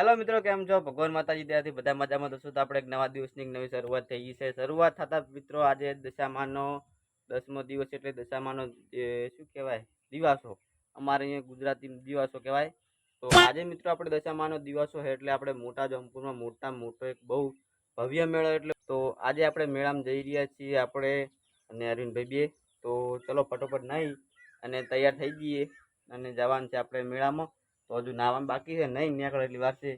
Hello મિત્રો, કેમ છો? ભગવાન માતાજી, ત્યાંથી બધા મજામાં. તો આપણે એક નવા દિવસની એક નવી શરૂઆત થઈ ગઈ છે. શરૂઆત થતા મિત્રો આજે દશામાનો, દસમો દિવસ એટલે દશામાનો શું કહેવાય, દિવાસો. અમારે અહીંયા ગુજરાતી દિવાસો કહેવાય. તો આજે મિત્રો આપણે દશામાનો દિવસો છે એટલે આપણે મોટા જમપુરમાં મોટા, મોટો એક બહુ ભવ્ય મેળો એટલે તો આજે આપણે મેળામાં જઈ રહ્યા છીએ આપણે અને અરવિંદભાઈ બે તો ચલો ફટોફટ નાહી, અને તૈયાર થઈ જઈએ અને જવાનું છે આપણે મેળામાં. તો હજુ નાવાનું બાકી છે નહીં નીકળે એટલી વાર છે.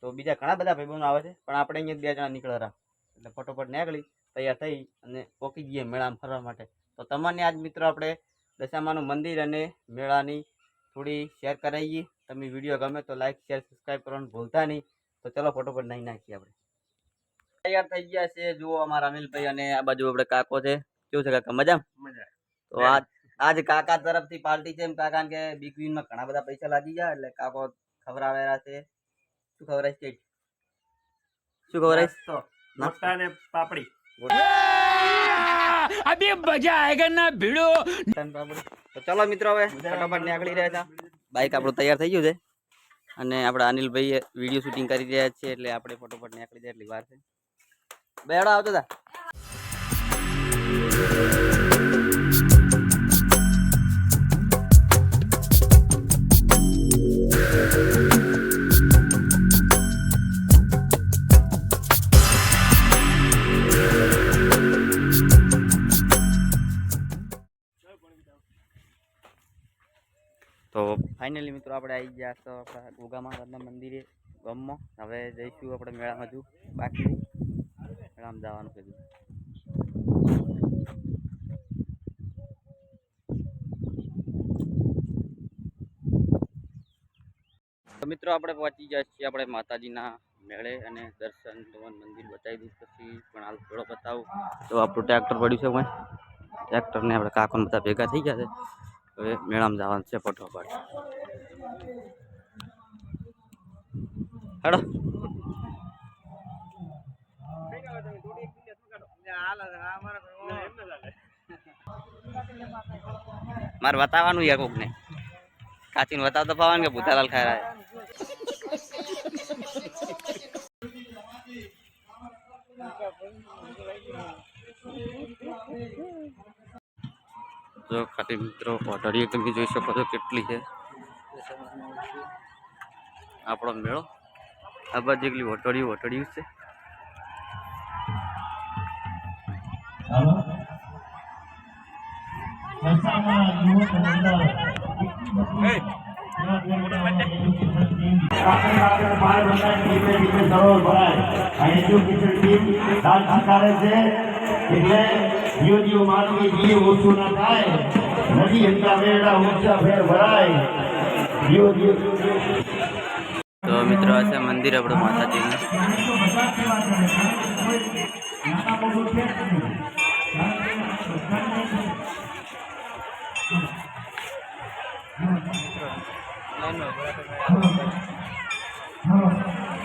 તો બીજા ઘણા બધા ભાઈબંધો આવે છે પણ આપણે અહીંયા બે જણા નીકળ્યા એટલે ફટોફટ નીકળી તૈયાર થઈ અને પોકી જઈએ મેળામાં ફરવા માટે. તો તમને આજ મિત્રો આપણે દશામાનું મંદિર અને મેળાની થોડી શેર કરાવીએ. તમે વીડિયો ગમે તો લાઈક શેર સબસ્ક્રાઈબ કરવાનું ભૂલતા નહીં. તો ચલો ફટોફટ નહીં નાખીએ આપણે. તૈયાર થઈ ગયા છે. જુઓ અમારા અનિલભાઈ અને આ બાજુ આપણે કાકો છે. કેવું છે કાકા? મજા મજા. તો આજ આજ કાકા તરફથી પાર્ટી છે એમ કાકા કે બિગ વિનમાં ઘણા બધા પૈસા લાગી ગયા એટલે કાકો ખવડાવેલા છે. શું ખવડાય છે શું ખબર ખવડાય તો નાસ્તા ને પાપડી. અબે મજા આયેગા ના ભીડો? તો ચલો મિત્રો હવે ફટાફટ નીકળી રહ્યા હતા બાઈક આપણું તૈયાર થઈ ગયું છે. અને આપણા અનિલભાઈ વીડિયો શૂટિંગ કરી રહ્યા છે એટલે આપણે ફટોફટ નીકળી જાય એટલી વાર છે. બેડો આવતો હતા તો ફાઇનલી મિત્રો આપણે આવી ગયા તો આપણા મહારાજના મંદિરે ગામમાં હવે જઈશું આપણે મેળામાં હજુ, બાકી મેળામાં જવાનું હજુ. તો મિત્રો આપણે પહોંચી જાય છીએ આપણે માતાજીના મેળે અને દર્શન ભગવાન મંદિર બતાવી દઈશ પછી, પણ હાલ થોડો બતાવું તો આપણું ટ્રેક્ટર પડ્યું છે ટ્રેક્ટરને આપણે કાકોને બધા ભેગા થઈ ગયા છે. હવે મેળામાં જવાનું છે ફટોફટ. હેડો. મારે બતાવવાનું યાર કોકને. કાચીને બતાવતો પાવાનું કે ભૂતાલાલ ખાય જો ખાલી મિત્રો ઓઢળીઓ તમે જોઈ શકો છો કેટલી છે. આપણો મેળો આ બાજુ એકલી ઓઢળીઓ ઓઢળ્યું છે. નદી હંકા વેડા ઊંચા ફેર ભરાય જીવ જીવ તો મિત્રો આ છે મંદિર આપણું માતાજીનું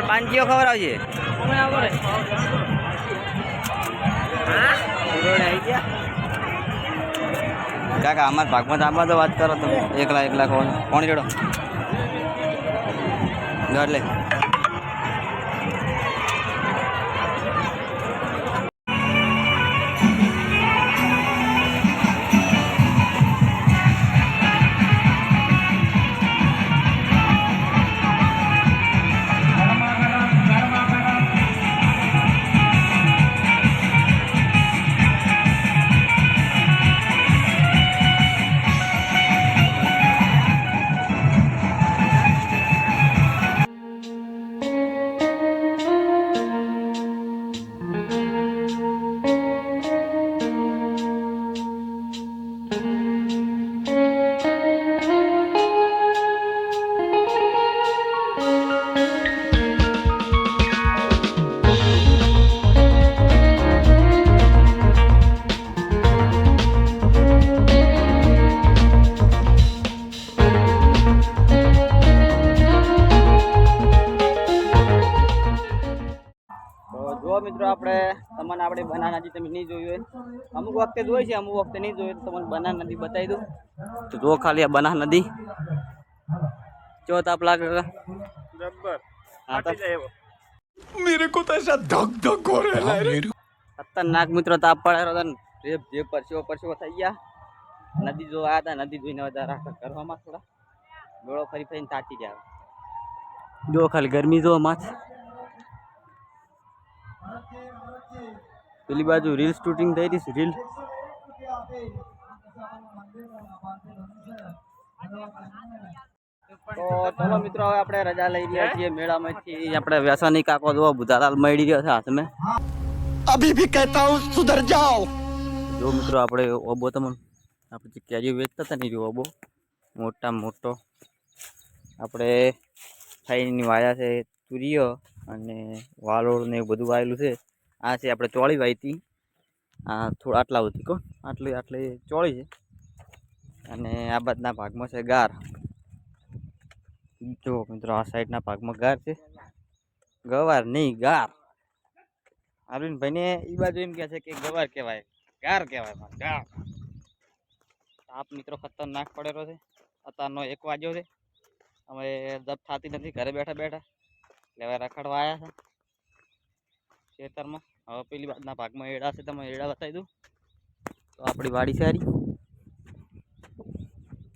તમારે પાંચીઓ ખબર આવશે કાકા, અમારા ભાગમાં આમાં તો વાત કરો તમે. એકલા એકલા કોણ કોણ જોડો ઘર લે. આપણે બનાના નદી તમે નહીં જોયું હોય. અમુક વખતે જોઈ છે અમુક વખતે નહીં જોયું તો તમને બનાના નદી બતાવી દઉં. તો જો ખાલી આ બનાના નદી. જો તાપ લાગે? જબ્બર. હા તો ફાટી જાય એવો. ખતરનાક મિત્રો તાપ પડે હતો ને. રેપ જે પરસેવો પરસેવો થઈ ગયા. નદી જો આવ્યા હતા નદી જોઈને વધારે કરવામાં થોડા ગોળો ફરી ફરીને તાતી ગયા. જો ખાલી ગરમી જો માથ. પેલી બાજુ રીલ શૂટિંગ થઈ રહી છે રીલ ચલો મિત્રો હવે આપણે રજા લઈ રહ્યા છીએ મેળામાંથી. આપણે વ્યસની કાકો જો બુધાલાલ મળી રહ્યો છે હાથમાં. અભી ભી કહેતા હું સુધર જાઓ. જો મિત્રો આપણે ઓબો તમને આપણે જે કેરી વેચતા હતા ને જો ઓબો મોટા મોટો. આપણે ફાઈની વાયા છે તુરીઓ અને વાલોળ ને એવું બધું વાયેલું છે. આ છે આપણે ચોળી વાયતી. આ થોડા આટલા સુધી કો. આટલી આટલી ચોળી છે. અને આ બાજના ભાગમાં છે ગાર. જો મિત્રો, આ સાઈડના ભાગમાં ગાર છે. ગવાર નહીં, ગાર. અરવિંદભાઈને એ બાજુ એમ કહે છે કે ગવાર કહેવાય. ગાર કહેવાય ગાર. તાપ મિત્રો ખતરનાક પડેલો છે. અત્યારનો એક વાગ્યો છે. હવે દબ થતી નથી, ઘરે બેઠા બેઠા લેવા રખડવા આવ્યા છે. ખેતરમાં. હવે પેલી બાજુના ભાગમાં એડા છે તમે એડા બતાવી દઉં તો આપણી વાડી સારી.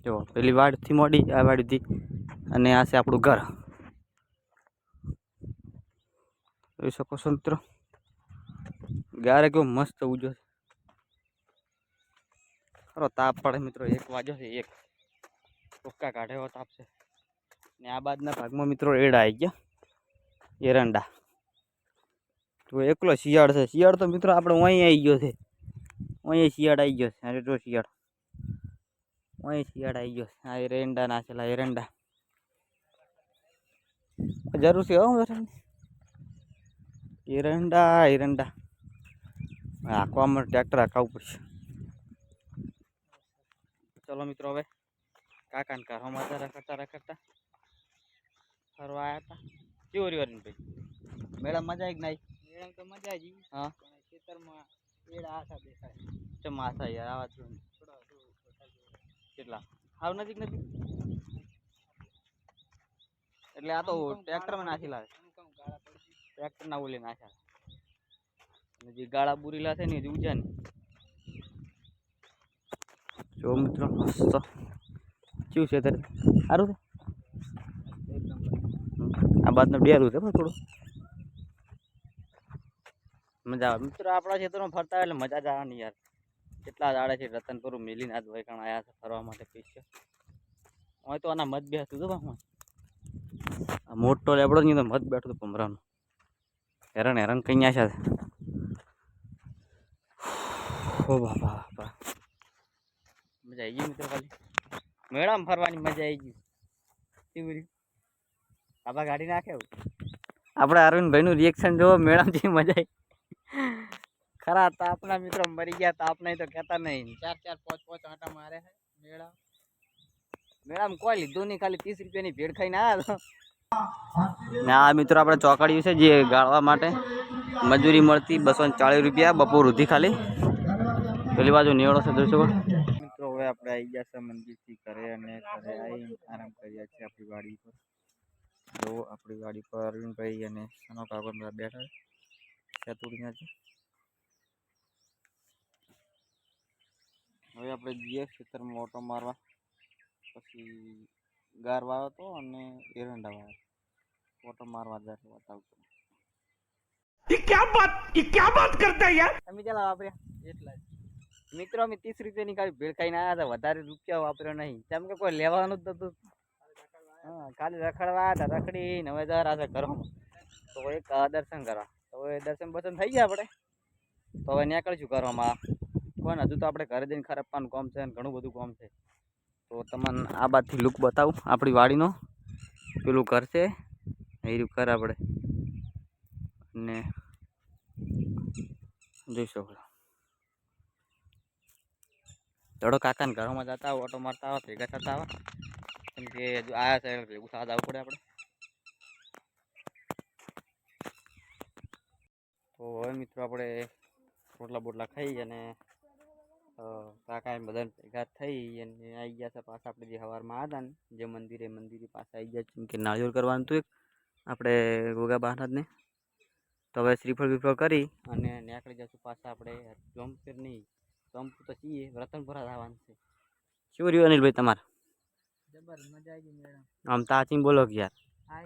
જો, પેલી વાડથી મોડી, આ વાડીથી. અને આ છે આપણું ઘર. જોઈ શકો છો મિત્રો? ગારે કેવો મસ્ત ઉજો છે. ખરો તાપ પડે મિત્રો, એક વાજો છે, એક. ટોકા કાઢે એવો તાપ છે. ને આ બાદના ભાગમાં મિત્રો એડા આવી ગયા. એરંડા. તો એકલો શિયાળ છે. શિયાળ તો મિત્રો આપણે અહીં આવી ગયો છે. અહીં શિયાળ આવી ગયો છે. અરે જો શિયાળ. અહીં શિયાળ આવી ગયો છે. આ એરંડા ના છેલા એરંડા. જરૂર છે હો એરંડા. એરંડા એરંડા. માટે ટ્રેક્ટર હાંકાવવું પડશે. ચલો મિત્રો હવે કાકાને કારમાં હતા રખડતા રખડતા ફરવા આવ્યા હતા કેવું રહ્યું ભાઈ મેળા મજા આવી કે મેળા તો મજા આવી હા. ખેતરમાં એડા દેખાય. આશા યાર આવા કેટલા? હાવ નજીક નથી? એટલે આ તો ટ્રેક્ટરમાં નાખી લાવે ટ્રેક્ટર ના ઓલે નાખ્યા જે ગાળા બુરીલા છે ને જે ઉજા ને. જો મિત્રો મસ્ત. કેવું છે તારે સારું છે? આ બાદનું ડેરું છે થોડું. મજા આવે. મિત્રો, આપણા ખેતરમાં ફરતા હોય એટલે મજા જ આવવાની યાર. કેટલા દાડે છે રતનપુર મિલીને આજ વૈકણ આવ્યા છે ફરવા માટે પૈસા હવે તો આના મત બેસતું હતું બાપા આ મોટો લેબડો નહીં તો મત બેઠું હતું ભમરાનું. હેરાન હેરાન કઈ છે. ઓ બાપા બાપા. મજા આવી ગઈ મિત્રો ખાલી. મેળામાં ફરવાની મજા આવી ગઈ. કેવું આભા ગાડી નાખે આપણે અરવિંદભાઈનું રિએક્શન જોવો, મેળામાં જે મજા આવી ખરા તાપના મિત્રો મરી ગયા તાપ નહીં તો કહેતા નહીં. ચાર ચાર, પાંચ પાંચ આંટા મારે મેળા. મેળામાં કોઈ લીધું નહીં, ખાલી ત્રીસ રૂપિયાની ભેળ ખાઈને આવ્યા તો. આ મિત્રો આપણે ચોકડીયું છે જે ગાળવા માટે. મજૂરી મળતી બસો ચાલીસ રૂપિયા, બપોર સુધી ખાલી. પેલી બાજુ નિવડો છે જોઈશો મિત્રો, હવે આપણે આવી ગયા છે મંદિરથી ઘરે અને ઘરે આવી આરામ કર્યા છે આપણી વાડી પર. જો આપણી વાડી પર અરવિંદભાઈ અને બેઠા છે. સેતુડીના છે હવે આપણે જઈએ ખેતરમાં ઓટો મારવા પછી ગાર વાવ્યો હતો અને એરંડા વાવ્યો ઓટો મારવા જાય બતાવતો ये क्या बात ये क्या बात करता है यार તમે ચાલો વાપર્યા એટલા જ મિત્રો અમે ત્રીસ રૂપિયાની ખાલી ભેળ ખાઈને આવ્યા હતા વધારે રૂપિયા વાપર્યો નહીં કેમ કે કોઈ લેવાનું જ નતું હા ખાલી રખડવા આવ્યા હતા રખડીને હવે જરા છે ઘરમાં તો એક અ, દર્શન કરવા તો હવે દર્શન બર્શન થઈ ગયા આપણે. તો હવે નીકળીશું કરવામાં કોઈ હજુ તો આપણે ઘરે જઈને ખરાબવાનું કામ છે અને ઘણું બધું કામ છે. તો તમને આ બાજુથી લુક બતાવું, આપણી વાડીનો. પેલું ઘર છે રહ્યું ઘર આપણે. અને જોઈ શકો થોડો કાકાને ઘરોમાં જતા આવો, ઓટો મારતા આવો, ભેગા થતા આવો. કેમ કે હજુ આયા છે ભેગું થવા જવું પડે આપણે. તો હવે મિત્રો આપણે રોટલા બોટલા ખાઈ અને કાકા એમ બધા ભેગા થઈ અને આવી ગયા છે પાછા આપણે જે સવારમાં આવ્યા હતા ને જે મંદિરે મંદિરે પાછા આવી ગયા જેમ કે નાળિયેર કરવાનું હતું એક આપણે ગોગા મહારાજને તો હવે શ્રીફળ બીફળ કરી અને નીકળી જશું પાછા આપણે જોમપીર નહીં જોમપુર તો છીએ રતનપુરા જવાનું છે. શું રહ્યું અનિલભાઈ તમારે? જબર મજા આવી ગઈ આમ તાચીને બોલો કે યાર. આ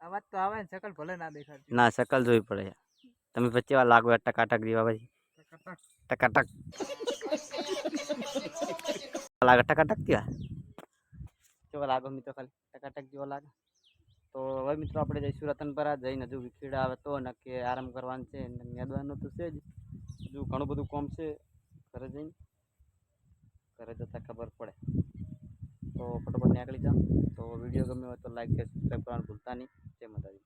અવાજ તો આવે ને શકલ ભલે ના દેખાડતી. ના શકલ જોવી પડે યાર. તમે વચ્ચે વાર લાગો ટકાટક દીવા પછી. ટકાટક. લાગે ટકાટક દીવા? કેવા લાગો મિત્રો ખાલી? ટકાટક જેવો લાગે? તો હવે મિત્રો આપણે જઈશું રતનપરા જઈને હજુ વિખેડા આવે તો નક્કી આરામ કરવાનું છે મેદવાનું તો છે જ. હજુ ઘણું બધું કોમ છે. ઘરે જઈને. ઘરે જતાં ખબર પડે. તો ફટોફટ નીકળી જાઉં તો વીડિયો ગમ્યો હોય તો લાઈક શેર સબસ્ક્રાઈબ કરવાનું ભૂલતા નહીં. જય માતાજી.